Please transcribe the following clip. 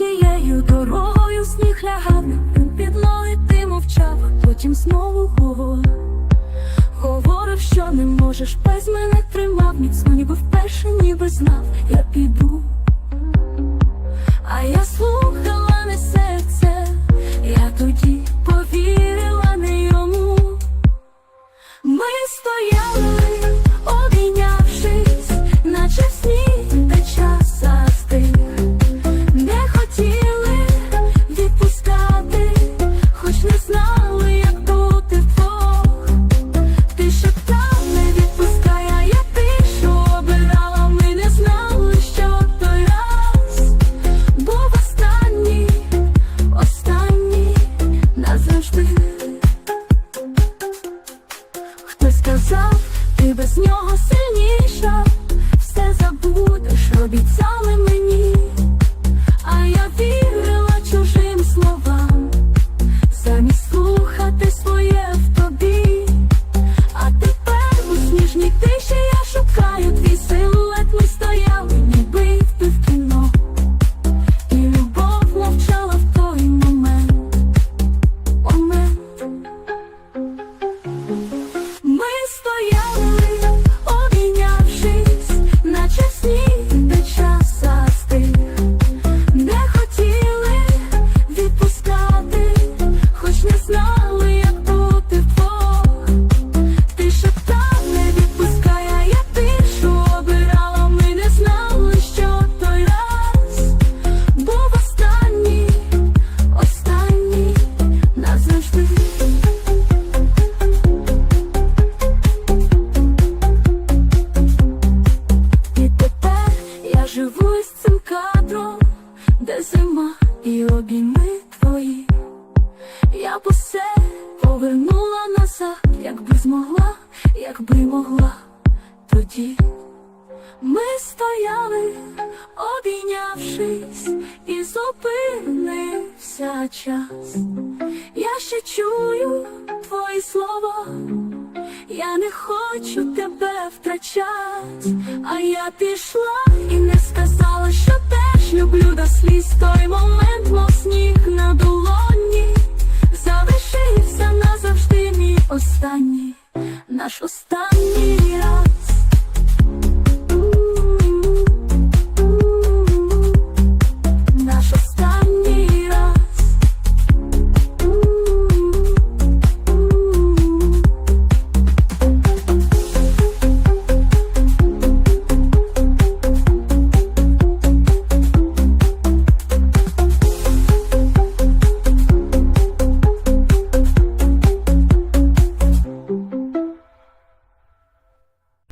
тією дорогою сніг лягав підлоги ти мовчав, потім знову говорив Говорив, що не можеш, без мене тримав, міцно ніби вперше, ніби знав, я піду, а я слухав обіцяв, ти без нього сильніша, все забудеш, обіцяли мені. я б усе повернула назад, якби змогла, якби могла тоді. Ми стояли, обійнявшись, і зупинився час. Я ще чую твої слова, я не хочу тебе втрачати, а я пішла і не. Schuss